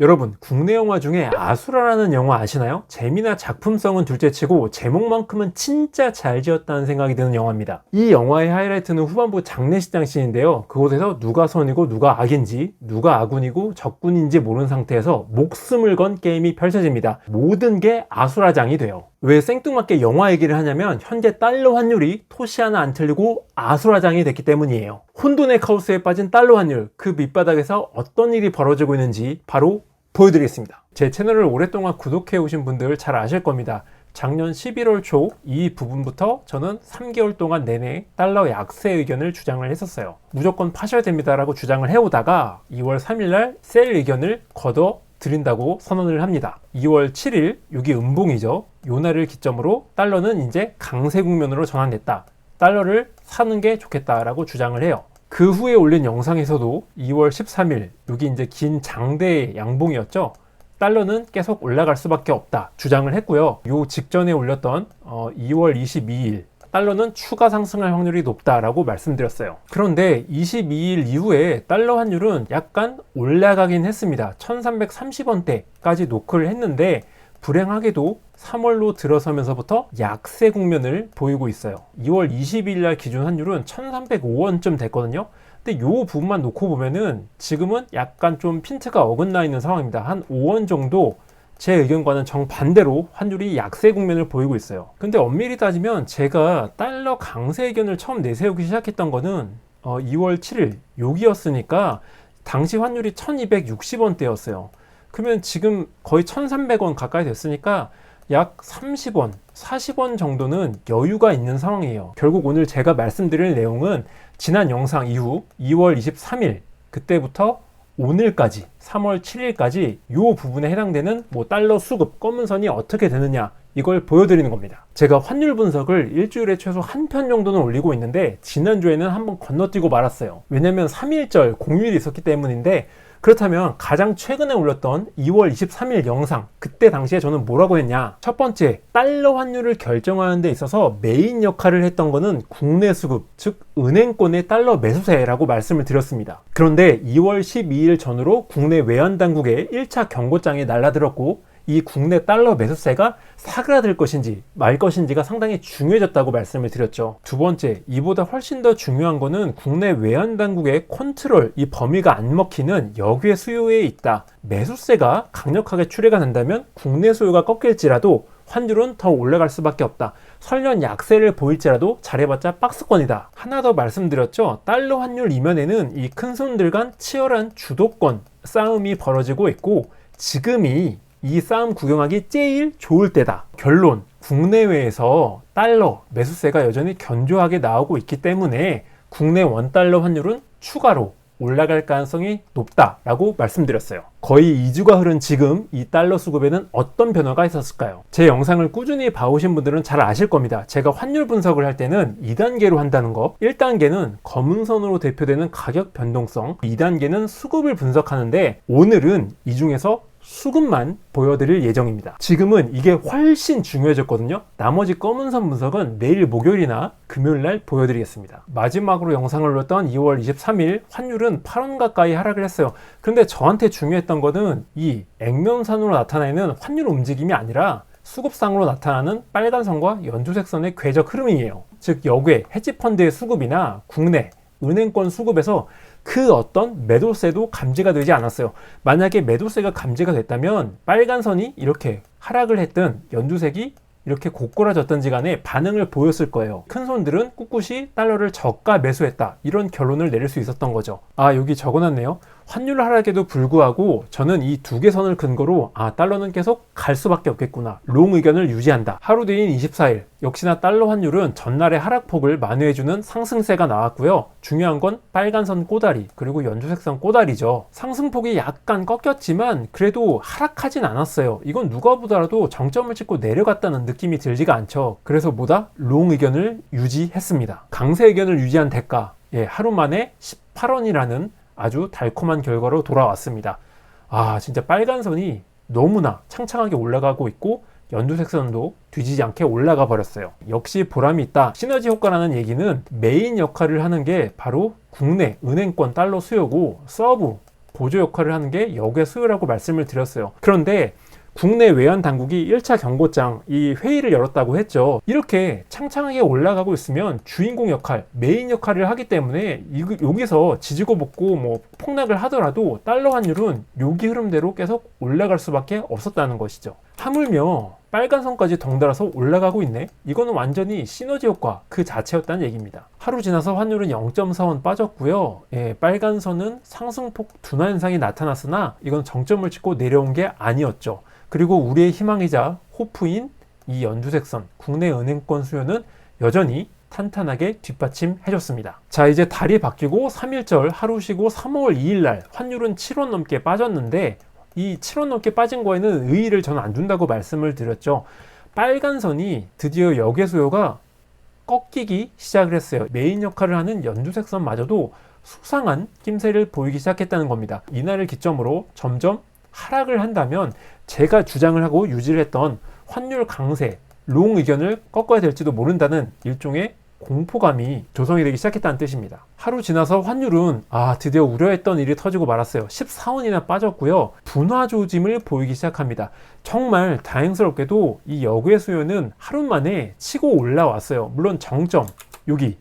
여러분 국내 영화 중에 아수라라는 영화 아시나요? 재미나 작품성은 둘째치고 제목만큼은 진짜 잘 지었다는 생각이 드는 영화입니다. 이 영화의 하이라이트는 후반부 장례식장 씬인데요. 그곳에서 누가 선이고 누가 악인지 누가 아군이고 적군인지 모르는 상태에서 목숨을 건 게임이 펼쳐집니다. 모든 게 아수라장이 돼요. 왜 생뚱맞게 영화 얘기를 하냐면 현재 달러 환율이 토시 하나 안 틀리고 아수라장이 됐기 때문이에요. 혼돈의 카오스에 빠진 달러 환율 그 밑바닥에서 어떤 일이 벌어지고 있는지 바로 보여드리겠습니다. 제 채널을 오랫동안 구독해 오신 분들 잘 아실 겁니다. 작년 11월 초 이 부분부터 저는 3개월 동안 내내 달러 약세 의견을 주장을 했었어요. 무조건 파셔야 됩니다라고 주장을 해오다가 2월 3일날 셀 의견을 걷어 드린다고 선언을 합니다. 2월 7일, 여기 음봉이죠. 요 날을 기점으로 달러는 이제 강세 국면으로 전환됐다. 달러를 사는 게 좋겠다라고 주장을 해요. 그 후에 올린 영상에서도 2월 13일, 여기 이제 긴 장대의 양봉이었죠. 달러는 계속 올라갈 수밖에 없다 주장을 했고요. 요 직전에 올렸던 어, 2월 22일 달러는 추가 상승할 확률이 높다라고 말씀드렸어요. 그런데 22일 이후에 달러 환율은 약간 올라가긴 했습니다. 1330원대까지 노크를 했는데 불행하게도 3월로 들어서면서부터 약세 국면을 보이고 있어요. 2월 22일 날 기준 환율은 1305원쯤 됐거든요. 근데 요 부분만 놓고 보면은 지금은 약간 좀 핀트가 어긋나 있는 상황입니다. 한 5원 정도 제 의견과는 정반대로 환율이 약세 국면을 보이고 있어요. 근데 엄밀히 따지면 제가 달러 강세 의견을 처음 내세우기 시작했던 거는 어 2월 7일 여기였으니까 당시 환율이 1260원대였어요. 그러면 지금 거의 1300원 가까이 됐으니까 약 30원, 40원 정도는 여유가 있는 상황이에요. 결국 오늘 제가 말씀드릴 내용은 지난 영상 이후 2월 23일 그때부터 오늘까지 3월 7일까지 이 부분에 해당되는 뭐 달러 수급 검은 선이 어떻게 되느냐 이걸 보여드리는 겁니다. 제가 환율 분석을 일주일에 최소 한 편 정도는 올리고 있는데 지난주에는 한번 건너뛰고 말았어요. 왜냐면 3일절 공휴일이 있었기 때문인데 그렇다면 가장 최근에 올렸던 2월 23일 영상 그때 당시에 저는 뭐라고 했냐? 첫 번째 달러 환율을 결정하는 데 있어서 메인 역할을 했던 거는 국내 수급 즉 은행권의 달러 매수세라고 말씀을 드렸습니다. 그런데 2월 12일 전후로 국내 외환 당국의 1차 경고장이 날라들었고 이 국내 달러 매수세가 사그라들 것인지 말 것인지가 상당히 중요해졌다고 말씀을 드렸죠. 두 번째, 이보다 훨씬 더 중요한 거는 국내 외환 당국의 컨트롤, 이 범위가 안 먹히는 역외 수요에 있다. 매수세가 강력하게 출회가 된다면 국내 수요가 꺾일지라도 환율은 더 올라갈 수밖에 없다. 설년 약세를 보일지라도 잘해봤자 박스권이다. 하나 더 말씀드렸죠. 달러 환율 이면에는 이 큰 손들 간 치열한 주도권 싸움이 벌어지고 있고 지금이 이 싸움 구경하기 제일 좋을 때다. 결론. 국내외에서 달러 매수세가 여전히 견조하게 나오고 있기 때문에 국내 원달러 환율은 추가로 올라갈 가능성이 높다라고 말씀드렸어요. 거의 2주가 흐른 지금 이 달러 수급에는 어떤 변화가 있었을까요? 제 영상을 꾸준히 봐오신 분들은 잘 아실 겁니다. 제가 환율 분석을 할 때는 2단계로 한다는 거. 1단계는 검은 선으로 대표되는 가격 변동성, 2단계는 수급을 분석하는데 오늘은 이 중에서 수급만 보여드릴 예정입니다. 지금은 이게 훨씬 중요해졌거든요. 나머지 검은 선 분석은 내일 목요일이나 금요일 날 보여드리겠습니다. 마지막으로 영상을 올렸던 2월 23일 환율은 8원 가까이 하락을 했어요. 그런데 저한테 중요했던 거는 이 액면선으로 나타나는 환율 움직임이 아니라 수급상으로 나타나는 빨간 선과 연두색 선의 궤적 흐름이에요. 즉 역외 헤지펀드의 수급이나 국내 은행권 수급에서 그 어떤 매도세도 감지가 되지 않았어요. 만약에 매도세가 감지가 됐다면 빨간 선이 이렇게 하락을 했던 연두색이 이렇게 고꾸라졌던지 간에 반응을 보였을 거예요. 큰 손들은 꿋꿋이 달러를 저가 매수했다. 이런 결론을 내릴 수 있었던 거죠. 아, 여기 적어놨네요. 환율 하락에도 불구하고 저는 이 두 개 선을 근거로 아 달러는 계속 갈 수밖에 없겠구나 롱 의견을 유지한다. 하루 뒤인 24일 역시나 달러 환율은 전날의 하락폭을 만회해주는 상승세가 나왔고요. 중요한 건 빨간 선 꼬다리 그리고 연두색선 꼬다리죠. 상승폭이 약간 꺾였지만 그래도 하락하진 않았어요. 이건 누가 보더라도 정점을 찍고 내려갔다는 느낌이 들지가 않죠. 그래서 뭐다 롱 의견을 유지했습니다. 강세 의견을 유지한 대가 예, 하루 만에 18원이라는 아주 달콤한 결과로 돌아왔습니다. 아, 진짜 빨간 선이 너무나 창창하게 올라가고 있고 연두색 선도 뒤지지 않게 올라가 버렸어요. 역시 보람이 있다. 시너지 효과라는 얘기는 메인 역할을 하는 게 바로 국내 은행권 달러 수요고 서브 보조 역할을 하는 게 역의 수요라고 말씀을 드렸어요. 그런데 국내 외환 당국이 1차 경고장 이 회의를 열었다고 했죠. 이렇게 창창하게 올라가고 있으면 주인공 역할, 메인 역할을 하기 때문에 이- 여기서 지지고 볶고 뭐 폭락을 하더라도 달러 환율은 여기 흐름대로 계속 올라갈 수밖에 없었다는 것이죠. 하물며 빨간 선까지 덩달아서 올라가고 있네? 이거는 완전히 시너지 효과 그 자체였다는 얘기입니다. 하루 지나서 환율은 0.4원 빠졌고요. 예, 빨간 선은 상승폭 둔화 현상이 나타났으나 이건 정점을 찍고 내려온 게 아니었죠. 그리고 우리의 희망이자 호프인 이 연두색선 국내 은행권 수요는 여전히 탄탄하게 뒷받침해줬습니다. 자 이제 달이 바뀌고 3일절 하루 쉬고 3월 2일 날 환율은 7원 넘게 빠졌는데 이 7원 넘게 빠진 거에는 의의를 저는 안 둔다고 말씀을 드렸죠. 빨간 선이 드디어 역의 수요가 꺾이기 시작을 했어요. 메인 역할을 하는 연두색선마저도 수상한 낌새를 보이기 시작했다는 겁니다. 이날을 기점으로 점점 하락을 한다면 제가 주장을 하고 유지를 했던 환율 강세, 롱 의견을 꺾어야 될지도 모른다는 일종의 공포감이 조성이 되기 시작했다는 뜻입니다. 하루 지나서 환율은 아 드디어 우려했던 일이 터지고 말았어요. 14원이나 빠졌고요. 분화 조짐을 보이기 시작합니다. 정말 다행스럽게도 이 여구의 수요는 하루 만에 치고 올라왔어요. 물론 정점 여기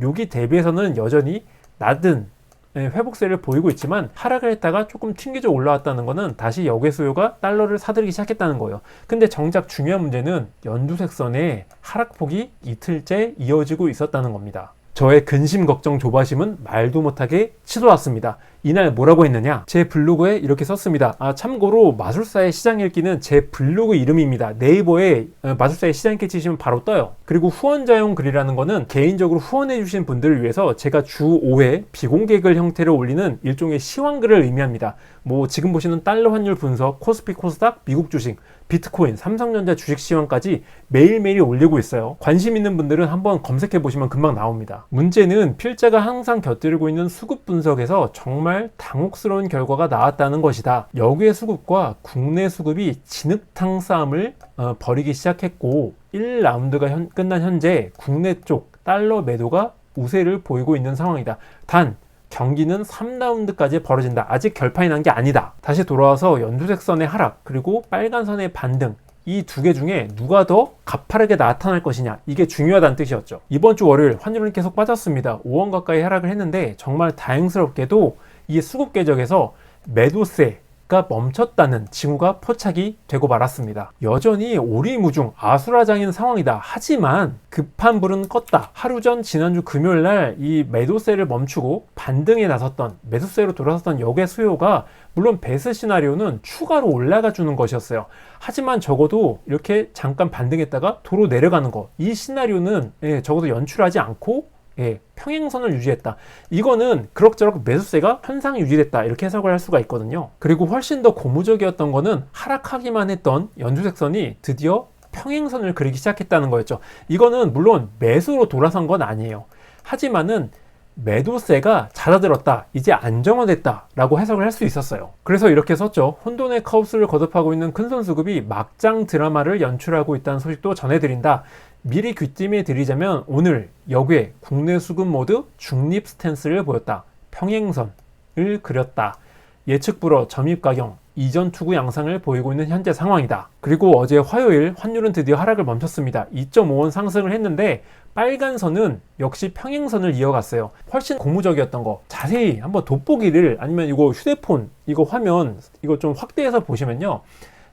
여기 대비해서는 여전히 낮은 예, 회복세를 보이고 있지만 하락을 했다가 조금 튕겨져 올라왔다는 것은 다시 역의 수요가 달러를 사들이기 시작했다는 거예요. 근데 정작 중요한 문제는 연두색선의 하락폭이 이틀째 이어지고 있었다는 겁니다. 저의 근심 걱정 조바심은 말도 못하게 치솟았습니다. 이날 뭐라고 했느냐? 제 블로그에 이렇게 썼습니다. 아, 참고로 마술사의 시장 읽기는 제 블로그 이름입니다. 네이버에 어, 마술사의 시장 읽기 치시면 바로 떠요. 그리고 후원자용 글이라는 거는 개인적으로 후원해주신 분들을 위해서 제가 주 5회 비공개 글 형태로 올리는 일종의 시황글을 의미합니다. 뭐 지금 보시는 달러 환율 분석, 코스피 코스닥, 미국 주식, 비트코인, 삼성전자 주식 시황까지 매일매일 올리고 있어요. 관심 있는 분들은 한번 검색해 보시면 금방 나옵니다. 문제는 필자가 항상 곁들이고 있는 수급 분석에서 정말 당혹스러운 결과가 나왔다는 것이다. 역외 수급과 국내 수급이 진흙탕 싸움을 어, 벌이기 시작했고 1라운드가 현- 끝난 현재 국내 쪽 달러 매도가 우세를 보이고 있는 상황이다. 단 경기는 3라운드까지 벌어진다. 아직 결판이 난 게 아니다. 다시 돌아와서 연두색 선의 하락 그리고 빨간 선의 반등 이 두 개 중에 누가 더 가파르게 나타날 것이냐 이게 중요하다는 뜻이었죠. 이번 주 월요일 환율은 계속 빠졌습니다. 5원 가까이 하락을 했는데 정말 다행스럽게도 이 수급 궤적에서 매도세 가 멈췄다는 징후가 포착이 되고 말았습니다. 여전히 오리무중 아수라장인 상황이다. 하지만 급한 불은 껐다. 하루 전 지난주 금요일 날 이 매도세를 멈추고 반등에 나섰던 매수세로 돌아섰던 역의 수요가 물론 베스 시나리오는 추가로 올라가 주는 것이었어요. 하지만 적어도 이렇게 잠깐 반등했다가 도로 내려가는 거. 이 시나리오는 예, 적어도 연출하지 않고 예, 평행선을 유지했다. 이거는 그럭저럭 매수세가 현상 유지됐다. 이렇게 해석을 할 수가 있거든요. 그리고 훨씬 더 고무적이었던 거는 하락하기만 했던 연주색선이 드디어 평행선을 그리기 시작했다는 거였죠. 이거는 물론 매수로 돌아선 건 아니에요. 하지만은 매도세가 잦아들었다. 이제 안정화됐다. 라고 해석을 할 수 있었어요. 그래서 이렇게 썼죠. 혼돈의 카오스를 거듭하고 있는 큰손 수급이 막장 드라마를 연출하고 있다는 소식도 전해드린다. 미리 귀띔해 드리자면 오늘 역외 국내 수급 모두 중립 스탠스를 보였다. 평행선을 그렸다. 예측 불허 점입 가경 이전 투구 양상을 보이고 있는 현재 상황이다. 그리고 어제 화요일 환율은 드디어 하락을 멈췄습니다. 2.5원 상승을 했는데 빨간 선은 역시 평행선을 이어갔어요. 훨씬 고무적이었던 거 자세히 한번 돋보기를 아니면 이거 휴대폰 이거 화면 이거 좀 확대해서 보시면요.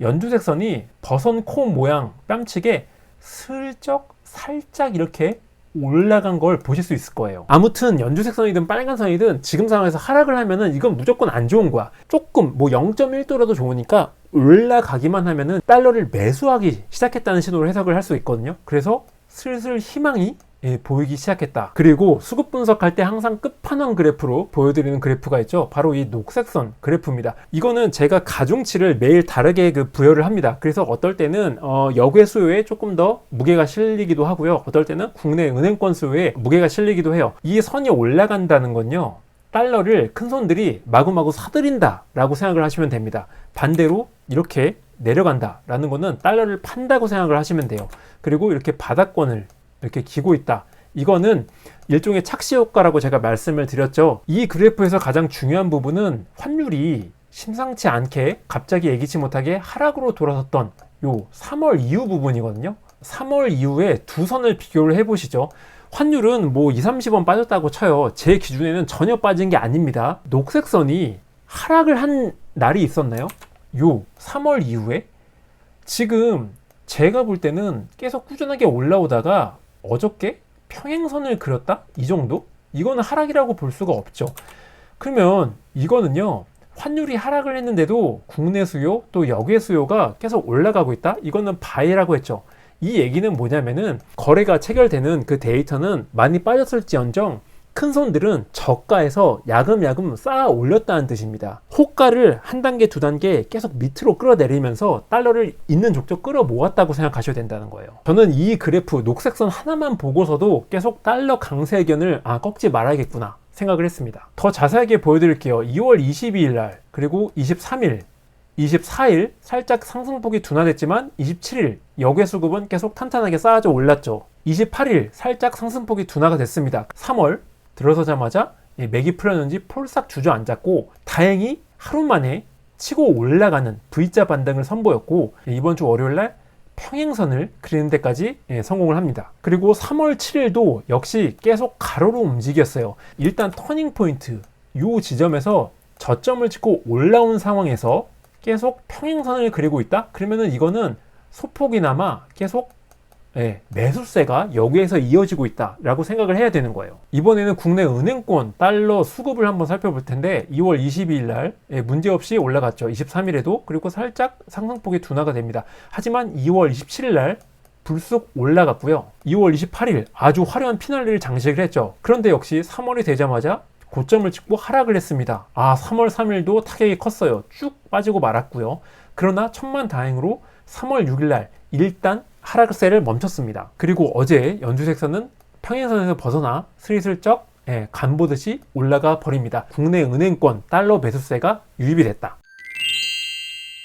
연두색 선이 버선 코 모양 뺨치게 슬쩍 살짝 이렇게 올라간 걸 보실 수 있을 거예요. 아무튼 연주색 선이든 빨간 선이든 지금 상황에서 하락을 하면은 이건 무조건 안 좋은 거야. 조금 뭐 0.1도라도 좋으니까 올라가기만 하면은 달러를 매수하기 시작했다는 신호를 해석을 할 수 있거든요. 그래서 슬슬 희망이 예, 보이기 시작했다. 그리고 수급 분석할 때 항상 끝판왕 그래프로 보여드리는 그래프가 있죠. 바로 이 녹색선 그래프입니다. 이거는 제가 가중치를 매일 다르게 그 부여를 합니다. 그래서 어떨 때는 어, 역외 수요에 조금 더 무게가 실리기도 하고요. 어떨 때는 국내 은행권 수요에 무게가 실리기도 해요. 이 선이 올라간다는 건요. 달러를 큰 손들이 마구마구 사들인다 라고 생각을 하시면 됩니다. 반대로 이렇게 내려간다 라는 거는 달러를 판다고 생각을 하시면 돼요. 그리고 이렇게 바닥권을 이렇게 기고 있다. 이거는 일종의 착시 효과라고 제가 말씀을 드렸죠. 이 그래프에서 가장 중요한 부분은 환율이 심상치 않게 갑자기 예기치 못하게 하락으로 돌아섰던 요 3월 이후 부분이거든요. 3월 이후에 두 선을 비교를 해보시죠. 환율은 뭐 2, 30원 빠졌다고 쳐요. 제 기준에는 전혀 빠진 게 아닙니다. 녹색 선이 하락을 한 날이 있었나요? 요 3월 이후에 지금 제가 볼 때는 계속 꾸준하게 올라오다가 어저께 평행선을 그렸다? 이 정도? 이거는 하락이라고 볼 수가 없죠. 그러면 이거는요. 환율이 하락을 했는데도 국내 수요 또 역외 수요가 계속 올라가고 있다. 이거는 바이라고 했죠. 이 얘기는 뭐냐면은 거래가 체결되는 그 데이터는 많이 빠졌을지언정 큰 손들은 저가에서 야금야금 쌓아 올렸다는 뜻입니다. 호가를 한 단계, 두 단계 계속 밑으로 끌어내리면서 달러를 있는 족족 끌어 모았다고 생각하셔야 된다는 거예요. 저는 이 그래프 녹색선 하나만 보고서도 계속 달러 강세 의견을 아, 꺾지 말아야겠구나 생각을 했습니다. 더 자세하게 보여드릴게요. 2월 22일 날, 그리고 23일, 24일 살짝 상승폭이 둔화됐지만 27일 역외 수급은 계속 탄탄하게 쌓아져 올랐죠. 28일 살짝 상승폭이 둔화가 됐습니다. 3월 들어서자마자 맥이 풀렸는지 폴싹 주저앉았고 다행히 하루 만에 치고 올라가는 V자 반등을 선보였고 이번 주 월요일 날 평행선을 그리는 데까지 예, 성공을 합니다. 그리고 3월 7일도 역시 계속 가로로 움직였어요. 일단 터닝 포인트 이 지점에서 저점을 찍고 올라온 상황에서 계속 평행선을 그리고 있다? 그러면은 이거는 소폭이나마 계속 예, 매수세가 여기에서 이어지고 있다라고 생각을 해야 되는 거예요. 이번에는 국내 은행권 달러 수급을 한번 살펴볼 텐데 2월 22일 날 예, 문제없이 올라갔죠. 23일에도 그리고 살짝 상승폭이 둔화가 됩니다. 하지만 2월 27일 날 불쑥 올라갔고요. 2월 28일 아주 화려한 피날레를 장식을 했죠. 그런데 역시 3월이 되자마자 고점을 찍고 하락을 했습니다. 아, 3월 3일도 타격이 컸어요. 쭉 빠지고 말았고요. 그러나 천만 다행으로 3월 6일 날 일단 하락세를 멈췄습니다. 그리고 어제 연주색선은 평행선에서 벗어나 스리슬쩍 예, 간보듯이 올라가 버립니다. 국내 은행권 달러 매수세가 유입이 됐다.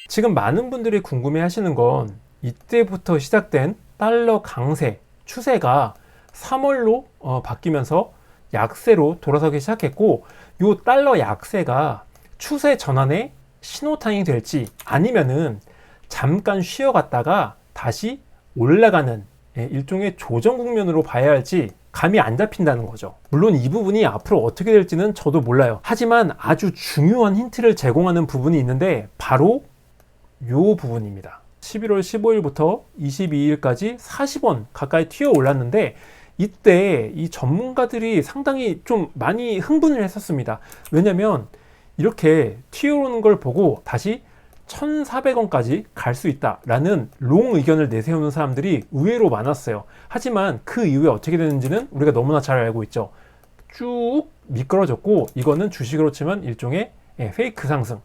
지금 많은 분들이 궁금해 하시는 건 이때부터 시작된 달러 강세 추세가 3월로 어, 바뀌면서 약세로 돌아서기 시작했고 이 달러 약세가 추세 전환의 신호탄이 될지 아니면은 잠깐 쉬어갔다가 다시 올라가는 예, 일종의 조정 국면으로 봐야 할지 감이 안 잡힌다는 거죠. 물론 이 부분이 앞으로 어떻게 될지는 저도 몰라요. 하지만 아주 중요한 힌트를 제공하는 부분이 있는데 바로 이 부분입니다. 11월 15일부터 22일까지 40원 가까이 튀어 올랐는데 이때 이 전문가들이 상당히 좀 많이 흥분을 했었습니다. 왜냐면 이렇게 튀어오르는 걸 보고 다시 1,400원까지 갈 수 있다라는 롱 의견을 내세우는 사람들이 의외로 많았어요. 하지만 그 이후에 어떻게 되는지는 우리가 너무나 잘 알고 있죠. 쭉 미끄러졌고 이거는 주식으로 치면 일종의 예, 페이크 상승,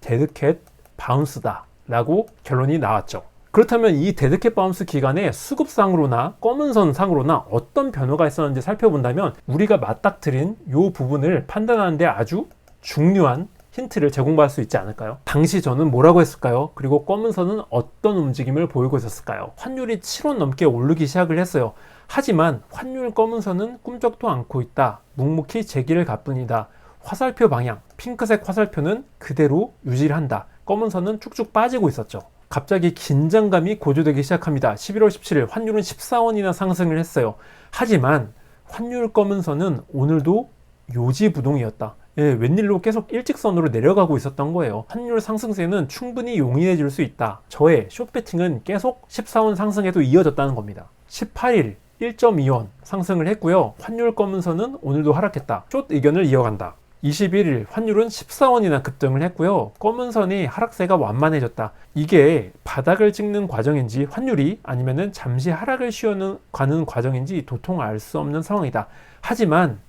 데드캣 바운스다라고 결론이 나왔죠. 그렇다면 이 데드캣 바운스 기간에 수급상으로나 검은선 상으로나 어떤 변화가 있었는지 살펴본다면 우리가 맞닥뜨린 이 부분을 판단하는데 아주 중요한 힌트를 제공받을 수 있지 않을까요? 당시 저는 뭐라고 했을까요? 그리고 검은선은 어떤 움직임을 보이고 있었을까요? 환율이 7원 넘게 오르기 시작을 했어요. 하지만 환율 검은선은 꿈쩍도 않고 있다. 묵묵히 제기를 가뿐이다. 화살표 방향, 핑크색 화살표는 그대로 유지를 한다. 검은선은 쭉쭉 빠지고 있었죠. 갑자기 긴장감이 고조되기 시작합니다. 11월 17일 환율은 14원이나 상승을 했어요. 하지만 환율 검은선은 오늘도 요지부동이었다. 예, 웬일로 계속 일직선으로 내려가고 있었던 거예요. 환율 상승세는 충분히 용인해 줄 수 있다. 저의 숏배팅은 계속 14원 상승에도 이어졌다는 겁니다. 18일 1.2원 상승을 했고요. 환율 검은선은 오늘도 하락했다. 숏 의견을 이어간다. 21일 환율은 14원이나 급등을 했고요. 검은 선이 하락세가 완만해졌다. 이게 바닥을 찍는 과정인지 환율이 아니면은 잠시 하락을 쉬어가는 과정인지 도통 알 수 없는 상황이다. 하지만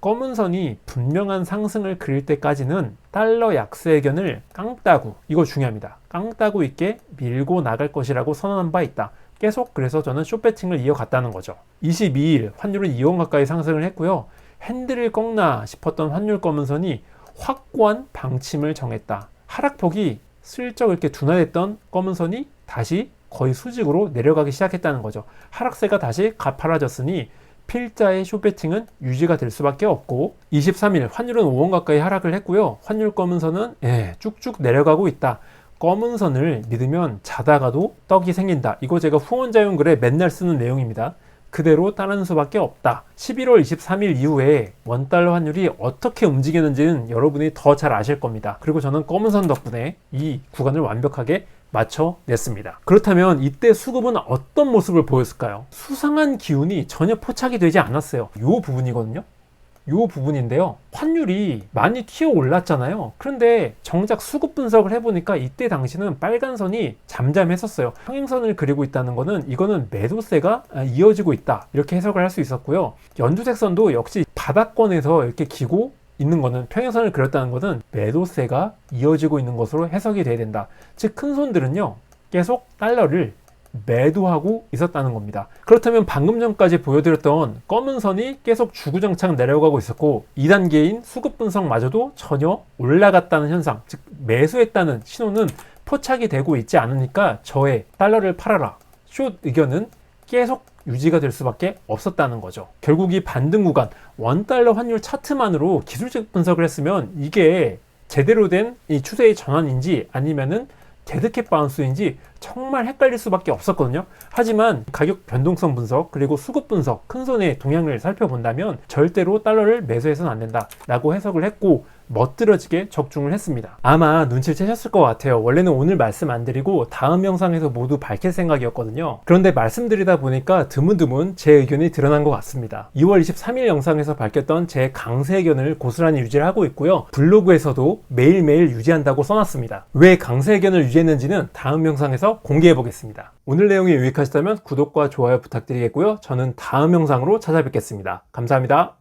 검은 선이 분명한 상승을 그릴 때까지는 달러 약세 의견을 깡따구 이거 중요합니다. 깡따구 있게 밀고 나갈 것이라고 선언한 바 있다. 계속 그래서 저는 쇼배팅을 이어갔다는 거죠. 22일 환율은 2원 가까이 상승을 했고요. 핸들을 꺾나 싶었던 환율 검은선이 확고한 방침을 정했다. 하락폭이 슬쩍 이렇게 둔화됐던 검은선이 다시 거의 수직으로 내려가기 시작했다는 거죠. 하락세가 다시 가파라졌으니 필자의 숏배팅은 유지가 될 수밖에 없고 23일 환율은 5원 가까이 하락을 했고요. 환율 검은선은 예, 쭉쭉 내려가고 있다. 검은 선을 믿으면 자다가도 떡이 생긴다. 이거 제가 후원자용 글에 맨날 쓰는 내용입니다. 그대로 따르는 수밖에 없다. 11월 23일 이후에 원달러 환율이 어떻게 움직이는지는 여러분이 더 잘 아실 겁니다. 그리고 저는 검은 선 덕분에 이 구간을 완벽하게 맞춰냈습니다. 그렇다면 이때 수급은 어떤 모습을 보였을까요? 수상한 기운이 전혀 포착이 되지 않았어요. 이 부분이거든요. 이 부분인데요. 환율이 많이 튀어 올랐잖아요. 그런데 정작 수급 분석을 해보니까 이때 당시는 빨간 선이 잠잠했었어요. 평행선을 그리고 있다는 거는 이거는 매도세가 이어지고 있다. 이렇게 해석을 할 수 있었고요. 연두색 선도 역시 바닥권에서 이렇게 기고 있는 거는 평행선을 그렸다는 것은 매도세가 이어지고 있는 것으로 해석이 돼야 된다. 즉 큰 손들은요. 계속 달러를 매도하고 있었다는 겁니다. 그렇다면 방금 전까지 보여드렸던 검은 선이 계속 주구장창 내려가고 있었고 2단계인 수급 분석마저도 전혀 올라갔다는 현상, 즉 매수했다는 신호는 포착이 되고 있지 않으니까 저의 달러를 팔아라 숏 의견은 계속 유지가 될 수밖에 없었다는 거죠. 결국 이 반등 구간 원달러 환율 차트만으로 기술적 분석을 했으면 이게 제대로 된 이 추세의 전환인지 아니면은 데드캣 바운스인지 정말 헷갈릴 수밖에 없었거든요. 하지만 가격 변동성 분석 그리고 수급 분석 큰 손의 동향을 살펴본다면 절대로 달러를 매수해서는 안 된다라고 해석을 했고 멋들어지게 적중을 했습니다. 아마 눈치를 채셨을 것 같아요. 원래는 오늘 말씀 안 드리고 다음 영상에서 모두 밝힐 생각이었거든요. 그런데 말씀드리다 보니까 드문드문 제 의견이 드러난 것 같습니다. 2월 23일 영상에서 밝혔던 제 강세 의견을 고스란히 유지를 하고 있고요. 블로그에서도 매일매일 유지한다고 써놨습니다. 왜 강세 의견을 유지했는지는 다음 영상에서 공개해 보겠습니다. 오늘 내용이 유익하셨다면 구독과 좋아요 부탁드리겠고요. 저는 다음 영상으로 찾아뵙겠습니다. 감사합니다.